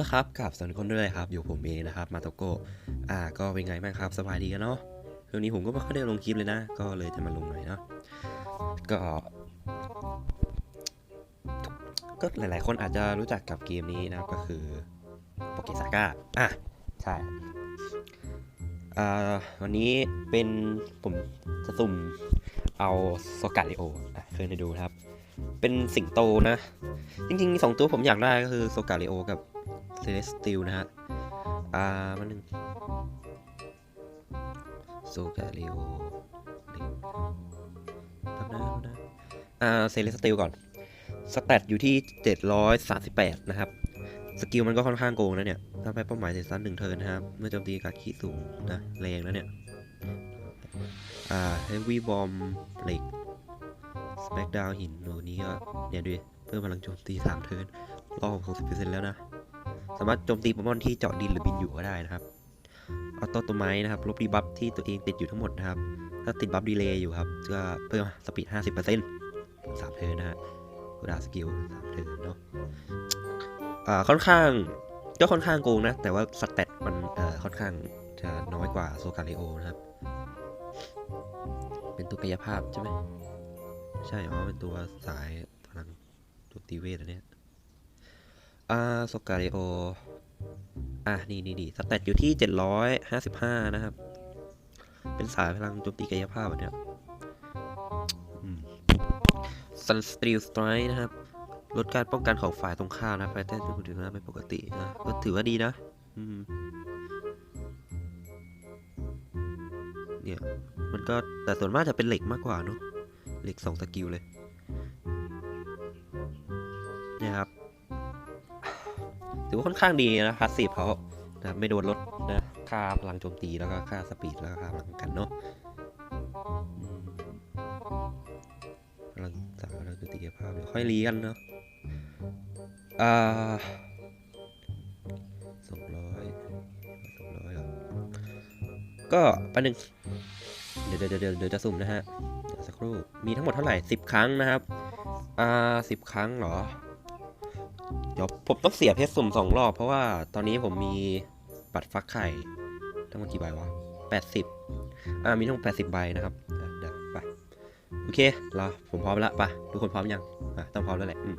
เอาละครับกับสวัสดีคนด้วยครับ อยู่ผมเองนะครับ มาโตโกะอ่า ก็เป็นไงบ้างครับ สบายดีกันเนาะช่วงนี้ผมก็ไม่ค่อยได้ลงคลิปเลยนะ ก็เลยจะมาลงหน่อยเนาะก็ ก็หลาย ๆ คนอาจจะรู้จักกับเกมนี้นะครับก็คือโปเกซาก้าอะใช่อ่าวันนี้เป็นผมจะสุ่มเอาโซกาลิโออะเชิญไปดูครับเป็นสิงโตนะ จริงๆสองตัวผมอยากได้ก็คือโซกาลิโอกับ เซเลสติลนะฮะ อ่ามันหนึ่งโซกาลิโอแป๊บนะแป๊บนะ อ่า เซเลสติลก่อน สแตทอยู่ที่ 738 นะครับ สกิลมันก็ค่อนข้างโกงนะเนี่ยถ้าไปเป้าหมายเสร็จสั้นหนึ่งเทิร์นนะครับ เมื่อโจมตีการขีดสูงนะ แรงแล้วเนี่ย อ่า heavy bomb เหล็ก smackdown หินโนนี้ก็เนี่ยดูเพิ่มพลังโจมตี3เทิร์นรอบ60%แล้วนะ สามารถโจมตีโปเกมอนที่เจาะดินหรือบินอยู่ก็ได้นะครับออโต้ตัวไม้นะครับลบดีบัฟที่ตัวเองติดอยู่ทั้งหมดนะครับ ถ้าติดบัฟดีเลย์อยู่ครับก็เพิ่มสปีด 50%สามเทิร์นนะฮะกูดาสกิลสามเทิร์นเนาะอ่าค่อนข้างก็ค่อนข้างโกงนะ แต่ว่าสเตตมันเอ่อค่อนข้างจะน้อยกว่าโซกาเลโอนะครับ เป็นตัวกายภาพใช่ไหมใช่ อ๋อ เป็นตัวสายพลังตัวตีเวทอันเนี้ย อ่าโซกาเลโออะนี่นี่นี่สเตตอยู่ที่ 755 นะครับ เป็นสายพลังโจมตีกายภาพอันเนี้ยซันสตรีลสไตร์นะครับ ลดการป้องกันของฝ่ายตรงข้ามนะไฟเต้นดูนะไม่ปกตินะ ก็ถือว่าดีนะเนี่ย มันก็แต่ส่วนมากจะเป็นเหล็กมากกว่าเนอะเหล็กสองสกิลเลย ถือว่าค่อนข้างดีนะพาสซีฟเขานะไม่โดนลดนะค่าพลังโจมตีแล้วก็ค่าสปีดแล้วก็ค่าพลังกันเนาะพลังสามพลังโจมตีภาพเดี๋ยวค่อยรีกันเนาะอ่าสองร้อยสองร้อยก็ประหนึ่งเดี๋ยวเดี๋ยวเดี๋ยวเดี๋ยวจะสุ่มนะฮะสักครู่มีทั้งหมดเท่าไหร่สิบครั้งนะครับ อ่าสิบครั้งเหรอ เดี๋ยวผมต้องเสียเพชรสุ่มสองรอบ เพราะว่าตอนนี้ผมมีบัตรฟักไข่ทั้งหมดกี่ใบวะแปดสิบอ่ามีทั้งแปดสิบใบนะครับเดี๋ยวไปโอเคเราผมพร้อมแล้วไปทุกคนพร้อมยังอะต้องพร้อมแล้วแหละอืม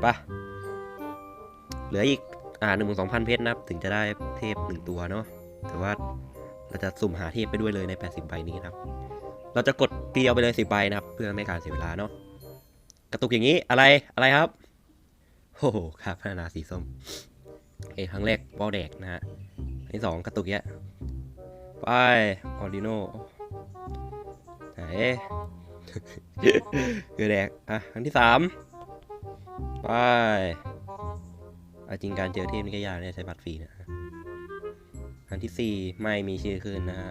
ไปเหลืออีกอ่าหนึ่งหมื่นสองพันเพชรนะครับถึงจะได้เทพหนึ่งตัวเนาะแต่ว่าเราจะสุ่มหาเทพไปด้วยเลยใน 80 ใบนี้นะครับ เราจะกดเกลียวไปเลย10ใบนะครับ เพื่อไม่การเสียเวลาเนาะ กระตุกอย่างนี้อะไรอะไรครับ โอ้โหครับพัฒนาสีส้มเอ้ครั้งแรกบอลแดกนะฮะอันที่สองกระตุกเนี้ยไปออริโนไหนคือแดกอะครั้งที่สามไปอาจริงการเจอเทพนี่ก็ยากเนี่ยใช้บัตรฟรีนะฮะอันที่สี่ไม่มีชื่อขึ้นนะฮะ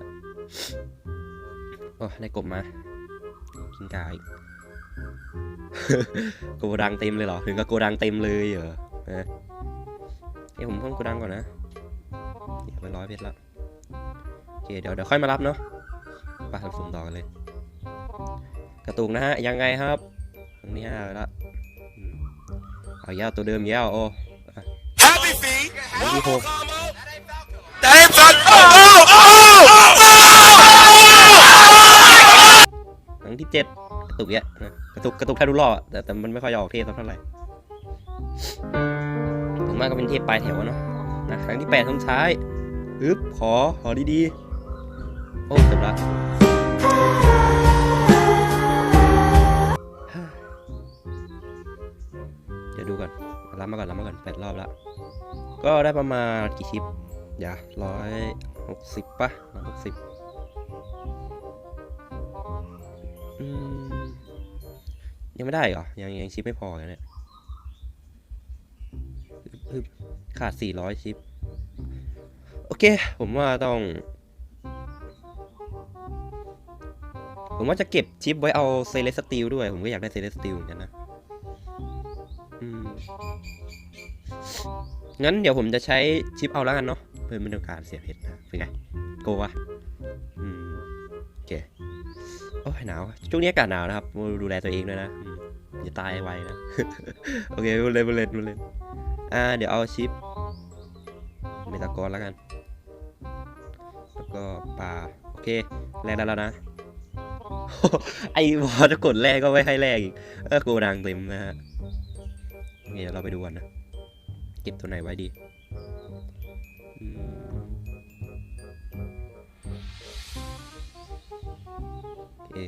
โอ้ได้กบมากินกาอีก โกดังเต็มเลยเหรอ ถึงกับโกดังเต็มเลยเหรอนะเอ้ยผมเพิ่มโกดังก่อนนะเดี๋ยวไปร้อยเพชรละโอเคเดี๋ยวเดี๋ยวค่อยมารับเนาะไปทำสุ่มต่อกันเลย กระตุกนะฮะ ยังไงครับครั้งนี้ห้าไปละอืมเอายาวตัวเดิมยาวโอ้ Happy feet. ครั้งที่หก That ain't fun. Oh, oh, oh, oh, ครั้งที่เจ็ดก ระตุกเยอะนะกระตุกกระตุกแทบทุกรอบอแต่แต่มันไม่ค่อยออกเทพเท่าไหร่ถึงมากก็เป็นเทพปลายแถวเนาะนะครั้งที่แปดครั้งสุดท้ายอึ๊บขอขอดีๆโอ้จบละเดี๋ยวดูก่อนรับมาก่อนรับมาก่อนแปดรอบละก็ได้ประมาณกี่ชิปอย่าร้อยหกสิบป่ะร้อยหกสิบ ยังไม่ได้เหรอ ยังยังชิปไม่พอกันเนี่ยอึ๊บขาด 400 ชิป โอเค ผมว่าต้อง ผมว่าจะเก็บชิปไว้เอาเซเลสติลด้วย ผมก็อยากได้เซเลสติลเหมือนกันนะงั้นเดี๋ยวผมจะใช้ชิปเอาแล้วกันเนาะเพื่อไม่ต้องการเสียเพชรนะเป็นไง โกวะอืม โอเค อ้ยหนาวช่วงนี้อากาศหนาวนะครับดูแลตัวเองด้วยนะอืมอย่าตายไวนะ โอเคบุเล่นบุเล่นบุเล่นอ่าเดี๋ยวเอาชิปเมตากรแล้วกัน แล้วก็ปลาโอเคแลกได้แล้วนะไอ้บอสจะกดแรกก็ไม่ให้แรกอีกเออโกดังเต็มนะฮะโอเคเดี๋ยวเราไปดูกันนะ เก็บตัวไหนไว้ดี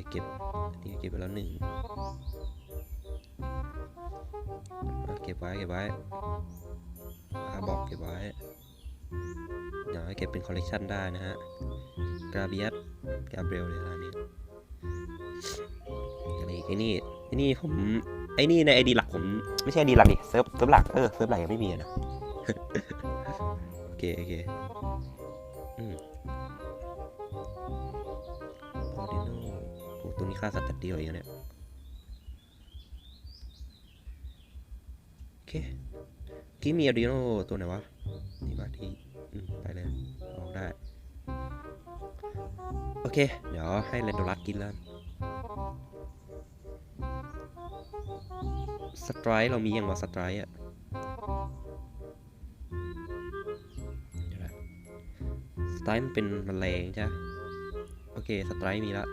เก็บอันนี่เก็บไปแล้วหนึ่งเก็บไว้เก็บไว้อาบอกเก็บไว้เดี๋ยวให้เก็บเป็นคอลเลกชันได้นะฮะกราเบียสกาเบรียลเลยนะนี่อะไรอีกไอ้นี่ไอ้นี่ผมไอ้นี่ในไอดีหลักผมไม่ใช่ไอดีหลักดิเซิร์ฟเซิร์ฟหลักเออเซิร์ฟหลักยังไม่มีอะนะโอเคโอเค โอ้ตัวนี้ค่าสแตทเดียวเองเนี่ยโอเคกี้มีออดิโนตัวไหนวะ นี่มาที่ไปเลยออกได้ โอเค เดี๋ยวให้เรนโดรัสกินแล้วสไตร์เรามียังวะสไตร์อะเดี๋ยวสไตร์มันเป็นแมลงใช่ปะโอเค สไตร์มีละ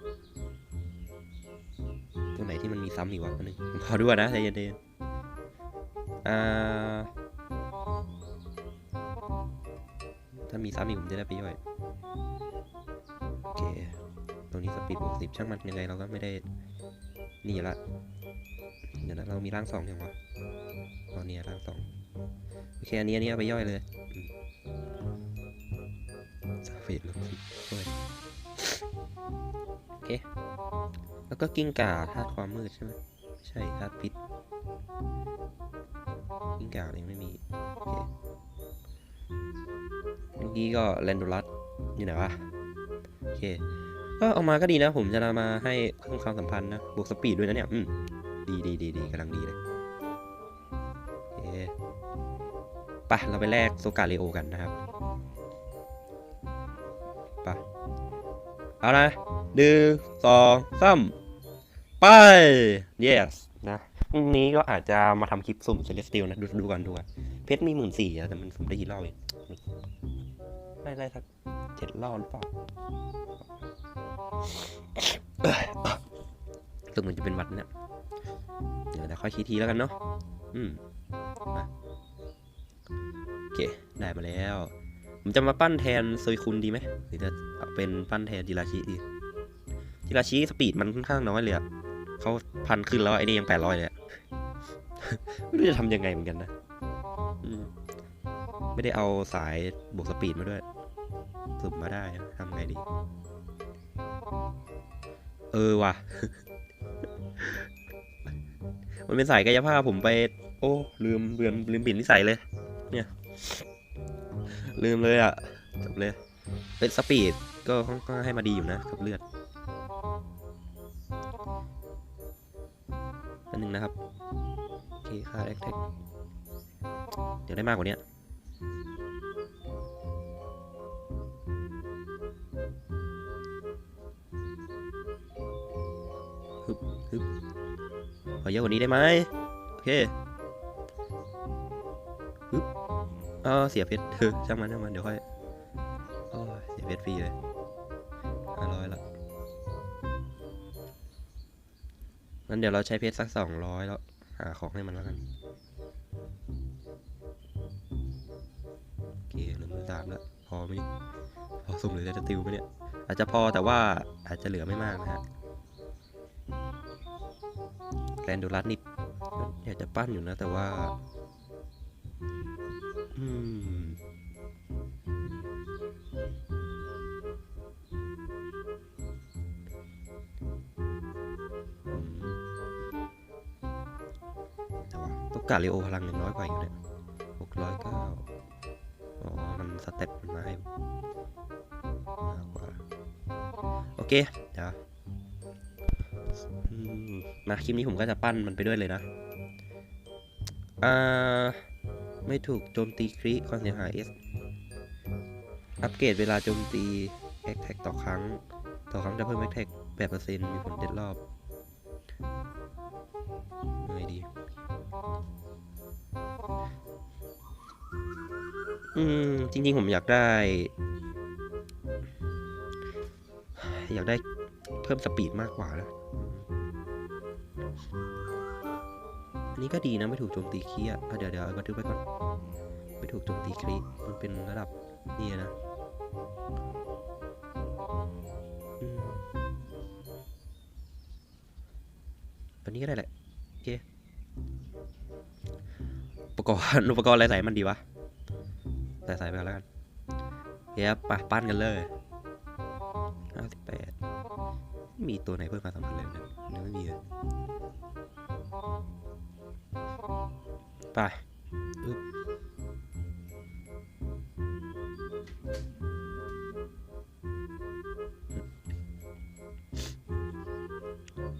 ตัวไหนที่มันมีซ้ำอีกวะอันนึงผมขอดูก่อนะใจเย็นๆอ่าถ้ามีซ้ำอีกผมจะได้ไปย่อยโอเค ตรงนี้สปีดบวกสิบช่างมันยังไงเราก็ไม่ได้นี่ละเดี๋ยวนะเรามีร่างสองยังวะตอนนี้ร่างสองโอเคอันนี้อันนี้เอาไปย่อยเลยสาเฟดลงสิโอ้ยโอเค แล้วก็กิ้งก่าธาตุความมืดใช่ไหมไม่ใช่ธาตุพิษ กิ้งก่ายังไม่มีโอเคเมื่อกี้ก็แลนโดรัสอยู่ไหนวะโอเค ก็เอามาก็ดีนะ ผมจะนำมาให้เพิ่มความสัมพันธ์นะ บวกสปีดด้วยนะเนี่ยอืมดีดีดีดีกำลังดีเลยโอเคไปเราไปแลกโซกาเลโอกันนะครับไปเอานะหนึ่งสองสาม ไป yes นะพรุ่งนี้ก็อาจจะมาทำคลิปสุ่มเซเลสติลนะดูดูกันดูกันเพชรมีหมื่นสี่แต่มันสุ่มได้กี่รอบเองได้ได้สักเจ็ดรอบหรือเปล่าสึกเหมือนจะเป็นวัดเนี่ยเดี๋ยวเดี๋ยวค่อยคีทีแล้วกันเนาะอืมมาโอเค ได้มาแล้ว ผมจะมาปั้นแทนโซยคุณดีไหมหรือจะเอาเป็นปั้นแทนจิราชิดีจิราชิสปีดมันค่อนข้างน้อยเลยอะ เขาพันขึ้นแล้วไอ้นี่ยังแปดร้อยเลยอะไม่รู้จะทำยังไงเหมือนกันนะไม่ได้เอาสายบวกสปีดมาด้วยสุ่มมาได้ทำไงดี เออว่ะ มันเป็นสายกายภาพผมไป โอ้ ลืมลืมลืมปิดนิสัยเลย เนี่ย ลืมเลยอะจบเลย เป็นสปีดก็ค่อนข้างให้มาดีอยู่นะกับเลือด หนึ่งนะครับ โอเคค่าแอคแท็กเดี๋ยวได้มากกว่านี้ฮึบฮึบขอเยอะกว่านี้ได้ไหมโอเคฮึบเออเสียเพชรเออช่างมันช่างมันเดี๋ยวค่อยอ้ยเสียเพชรฟรีเลย งั้นเดี๋ยวเราใช้เพชรสักสองร้อยแล้ว หาของให้มันแล้วกัน โอเคเหลือมือสามแล้ว พอไหมนี่พอสุ่มหรือจะติวไหมเนี่ย อาจจะพอแต่ว่าอาจจะเหลือไม่มากนะฮะแกรนดูรัสนี่อยากจะปั้นอยู่นะ แต่ว่า อืม กาลิโอพลังยังน้อยกว่าอยู่เนี่ยหกร้อยเก้าอ๋อ มันสเต็ปมันมาให้มากกว่า โอเค เดี๋ยวมาคลิปนี้ผมก็จะปั้นมันไปด้วยเลยนะ อ่า ไม่ถูกโจมตีคริความเสียหาย S อัปเกรดเวลาโจมตีแอคแท็กต่อครั้ง ต่อครั้งจะเพิ่มแอคแท็กแปดเปอร์เซ็นต์มีผลเจ็ดรอบ อืม จริง ๆ ผมอยากได้ อยากได้เพิ่มสปีดมากกว่านะอันนี้ก็ดีนะไม่ถูกโจมตีคีย์อะเดี๋ยวเดี๋ยวบันทึกไว้ก่อนไม่ถูกโจมตีครีมันเป็นระดับนี่นะอืมอันนี้ก็ได้แหละ โอเค อุปกรณ์อุปกรณ์อะไรใส่มันดีวะ ใส่ใส่ไปก่อนแล้วกันเดี๋ยวไปปั้นกันเลยห้าสิบแปดมีตัวไหนเพิ่มความสำคัญเลยเนี่ยยังไม่มีเลยไปอึ๊บ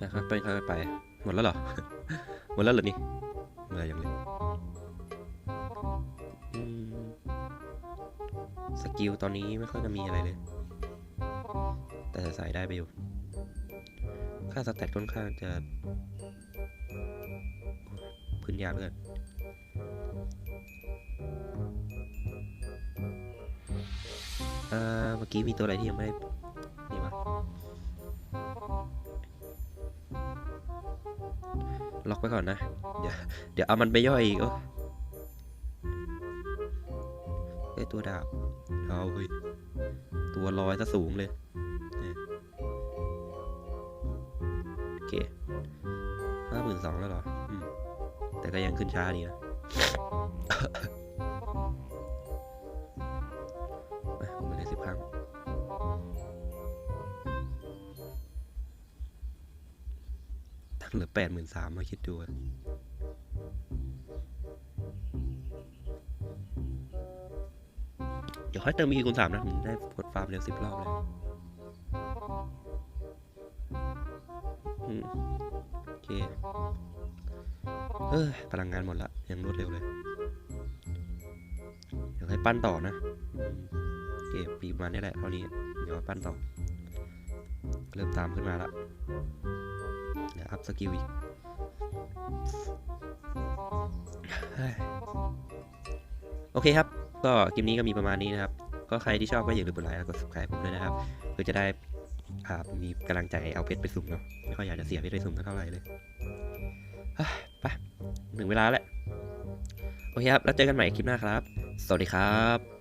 นะครับไปค่อยๆไปหมดแล้วเหรอ หมดแล้วเหรอนี่เมื่อยังเกิลตอนนี้ไม่ค่อยจะมีอะไรเลย แต่ใส่ได้ไปอยู่ ค่าสแตทค่อนข้างจะพื้นยากเลยเอ่อเมื่อกี้มีตัวอะไรที่ยังไม่ได้นี่วะล็อกไว้ก่อนนะ เดี๋ยวเดี๋ยวเอามันไปย่อยอีกเออเอ้ยตัวดาบ เอาเฮ้ย ตัวลอยซะสูงเลยเนี่ยโอเคห้าหมื่นสองแล้วหรออแต่ก็ยังขึ้นช้าดีนะมาผมไปเลยสิบครั้งตั้งเหลือแปดหมื่นสามมาคิดดู ดี๋ยวค่อยเติมอีกคูณสามนะผมได้กดฟาร์มเร็วสิบรอบเลยโอเค เออพลังงานหมดละยังรวดเร็วเลย เดี๋ยวให้ปั้นต่อนะอืมโอเคปีมาณนี้แหละเท่านี้ เดี๋ยวปั้นต่อ เริ่มตามขึ้นมาละเดี๋ยวอัพสกิลอีกโอเคครับ ก็คลิปนี้ก็มีประมาณนี้นะครับ ก็ใครที่ชอบก็อย่าลืมกดไลค์แล้วกด subscribe ผมด้วยนะครับเพื่อจะได้ครับมีกำลังใจเอาเพชรไปสุ่มเนาะไม่ค่อยอยากจะเสียเพชรไปสุ่มเท่าไหร่เลยไปถึงเวลาแล้วโอเคครับ แล้วเจอกันใหม่คลิปหน้าครับ สวัสดีครับ